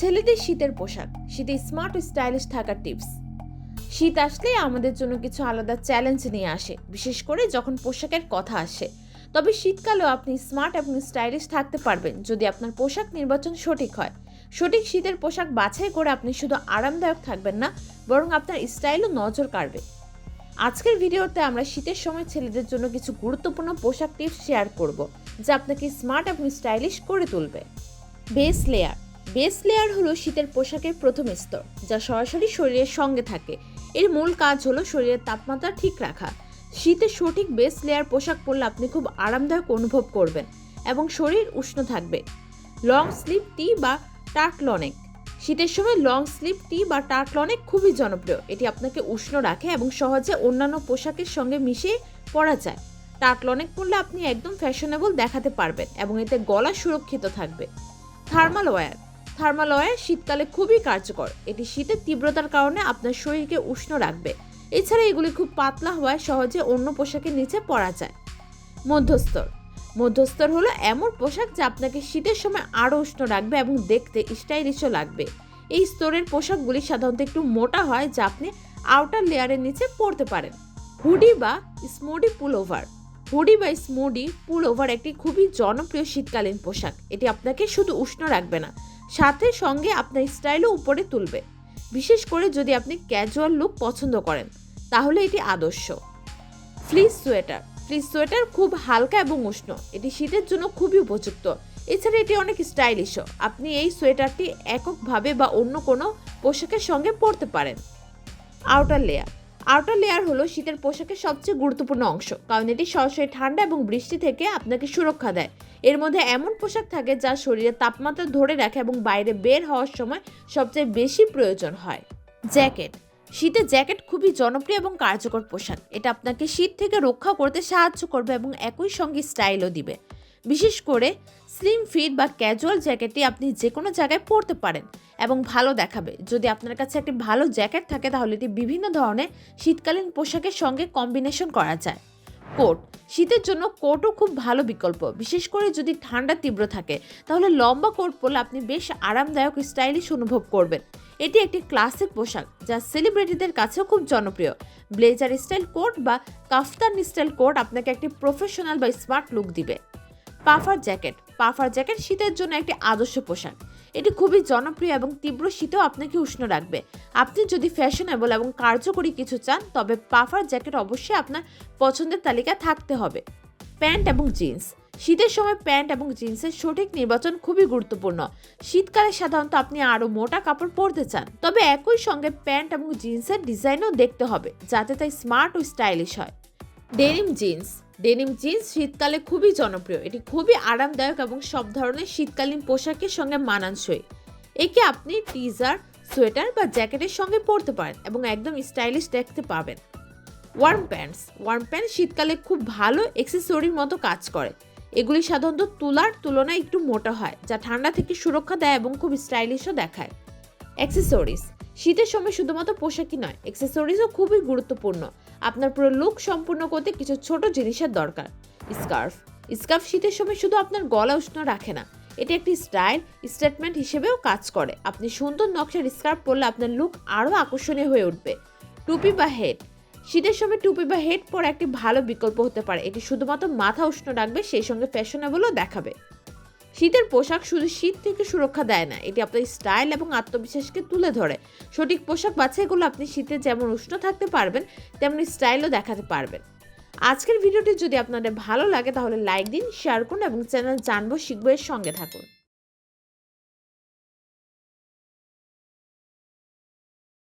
ছেলেদের শীতের পোশাক, শীতে স্মার্ট স্টাইলিশ থাকার টিপস শীত আসলেই আমাদের জন্য কিছু আলাদা চ্যালেঞ্জ নিয়ে আসে, বিশেষ করে যখন পোশাকের কথা আসে। তবে শীতকালেও আপনি স্মার্ট এবং স্টাইলিশ থাকতে পারবেন যদি আপনার পোশাক নির্বাচন সঠিক হয়। সঠিক শীতের পোশাক বাছাই করে আপনি শুধু আরামদায়ক থাকবেন না, বরং আপনার স্টাইলও নজর কাড়বে। আজকের ভিডিওতে আমরা শীতের সময় ছেলেদের জন্য কিছু গুরুত্বপূর্ণ পোশাক টিপস শেয়ার করব, যা আপনাকে স্মার্ট এবং স্টাইলিশ করে তুলবে। বেস লেয়ার বেস লেয়ার হলো শীতের পোশাকের প্রথম স্তর, যা সরাসরি শরীরের সঙ্গে থাকে। এর মূল কাজ হলো শরীরের তাপমাত্রা ঠিক রাখা। শীতে সঠিক বেস লেয়ার পোশাক পরলে আপনি খুব আরামদায়ক অনুভব করবেন এবং শরীর উষ্ণ থাকবে। লং স্লিভ টি বা টার্টলনেক। শীতের সময় লং স্লিভ টি বা টার্টলনেক খুবই জনপ্রিয়। এটি আপনাকে উষ্ণ রাখে এবং সহজে অন্যান্য পোশাকের সঙ্গে মিশিয়ে পরা যায়। টার্টলনেক পরলে আপনি একদম ফ্যাশনেবল দেখাতে পারবেন এবং এতে গলা সুরক্ষিত থাকবে। Thermal wire. থার্মাল ওয়্যার শীতকালে খুবই কার্যকর। এটি শীতের তীব্রতার কারণে আপনার শরীরকে উষ্ণ রাখবে। এছাড়া এগুলি খুব পাতলা হওয়ায় সহজে অন্য পোশাকের নিচে পরা যায়। মধ্যস্তর মধ্যস্তর হলো এমন পোশাক যা আপনাকে শীতের সময় আরও উষ্ণ রাখবে এবং দেখতে স্টাইলিশও লাগবে। এই স্তরের পোশাকগুলি সাধারণত একটু মোটা হয় যা আপনি আউটার লেয়ারের নিচে পরতে পারেন। হুডি বা স্মুডি পুল ওভার হুডি বা স্মুডি পুল ওভার একটি খুবই জনপ্রিয় শীতকালীন পোশাক। এটি আপনাকে শুধু উষ্ণ রাখবে না সাথে সঙ্গে আপনার স্টাইলও উপরে তুলবে। বিশেষ করে যদি আপনি ক্যাজুয়াল লুক পছন্দ করেন, তাহলে এটি আদর্শ। ফ্লিস সোয়েটার ফ্লিস সোয়েটার খুব হালকা এবং উষ্ণ, এটি শীতের জন্য খুবই উপযুক্ত। এছাড়া এটি অনেক স্টাইলিশও আপনি এই সোয়েটারটি এককভাবে বা অন্য কোনো পোশাকের সঙ্গে পরতে পারেন। আউটার লেয়ার আউটার লেয়ার হলো শীতের পোশাকের সবচেয়ে গুরুত্বপূর্ণ অংশ, কারণ এটি সরাসরি ঠান্ডা এবং বৃষ্টি থেকে আপনাকে সুরক্ষা দেয়। এর মধ্যে এমন পোশাক থাকে যা শরীরের তাপমাত্রা ধরে রাখে এবং বাইরে বের হওয়ার সময় সবচেয়ে বেশি প্রয়োজন হয়। জ্যাকেট। শীতে জ্যাকেট খুবই জনপ্রিয় এবং কার্যকর পোশাক। এটা আপনাকে শীত থেকে রক্ষা করতে সাহায্য করবে এবং একই সঙ্গে স্টাইলও দিবে। বিশেষ করে স্লিম ফিট বা ক্যাজুয়াল জ্যাকেটটি আপনি যে কোনো জায়গায় পরতে পারেন এবং ভালো দেখাবে। যদি আপনার কাছে একটি ভালো জ্যাকেট থাকে, তাহলে এটি বিভিন্ন ধরনের শীতকালীন পোশাকের সঙ্গে কম্বিনেশন করা যায়। কোট, শীতের জন্য কোটও খুব ভালো বিকল্প। বিশেষ করে যদি ঠান্ডা তীব্র থাকে, তাহলে লম্বা কোট পরলে আপনি বেশ আরামদায়ক স্টাইলিশ অনুভব করবেন। এটি একটি ক্লাসিক পোশাক, যা সেলিব্রিটিদের কাছেও খুব জনপ্রিয়। ব্লেজার স্টাইল কোট বা কাফতান স্টাইল কোট আপনাকে একটি প্রফেশনাল বা স্মার্ট লুক দিবে। Puffer jacket. পাফার জ্যাকেট শীতের জন্য একটি আদর্শ পোশাক। এটি খুবই জনপ্রিয় এবং তীব্র শীতেও আপনাকে উষ্ণ রাখবে। আপনি যদি ফ্যাশনেবল এবং কার্যকরী কিছু চান, তবে পাফার জ্যাকেট অবশ্যই আপনার পছন্দের তালিকায় থাকতে হবে। প্যান্ট এবং জিন্স। শীতের সময় প্যান্ট এবং জিন্সের সঠিক নির্বাচন খুবই গুরুত্বপূর্ণ। শীতকালে সাধারণত আপনি আরও মোটা কাপড় পরতে চান। তবে একই সঙ্গে প্যান্ট এবং জিন্সের ডিজাইনও দেখতে হবে, যাতে তাই স্মার্ট ও স্টাইলিশ হয়। Denim jeans. ডেনিম জিন্স শীতকালে খুবই জনপ্রিয়। এটি খুবই আরামদায়ক এবং সব ধরনের শীতকালীন পোশাকের সঙ্গে মানানসই। একে আপনি টিজার সোয়েটার বা জ্যাকেটের সঙ্গে পরতে পারেন এবং একদম স্টাইলিশ দেখতে পাবেন। ওয়ার্ম প্যান্টস ওয়ার্ম প্যান্ট শীতকালে খুব ভালো এক্সেসরির মতো কাজ করে। এগুলি সাধারণত তুলার তুলনায় একটু মোটা হয়, যা ঠান্ডা থেকে সুরক্ষা দেয় এবং খুব স্টাইলিশও দেখায়। অ্যাক্সেসরিজ শীতের সময় শুধুমাত্র পোশাকই নয় অ্যাক্সেসরিজও খুবই গুরুত্বপূর্ণ। আপনার পুরো লুক সম্পূর্ণ করতে কিছু ছোট জিনিসের দরকার। স্কার্ফ স্কার্ফ শীতের সময় শুধু আপনার গলা উষ্ণ রাখে না, এটি একটি স্টাইল স্টেটমেন্ট হিসেবেও কাজ করে। আপনি সুন্দর নকশার স্কার্ফ পরলে আপনার লুক আরও আকর্ষণীয় হয়ে উঠবে। টুপি বা হেড শীতের সময় টুপি বা হেড পরা একটি ভালো বিকল্প হতে পারে। এটি শুধুমাত্র মাথা উষ্ণ রাখবে, সেই সঙ্গে ফ্যাশনেবলও দেখাবে। শীতের পোশাক শুধু শীত থেকে সুরক্ষা দেয় না, এটি আপনার স্টাইল এবং আত্মবিশ্বাসকে তুলে ধরে। সঠিক পোশাক বাছাই করলে আপনি শীতে যেমন উষ্ণ থাকতে পারবেন, তেমনি স্টাইলও দেখাতে পারবেন। আজকের ভিডিওটি যদি আপনাদের ভালো লাগে তাহলে লাইক দিন শেয়ার করুন এবং চ্যানেল জানব শিখব এর সঙ্গে থাকুন।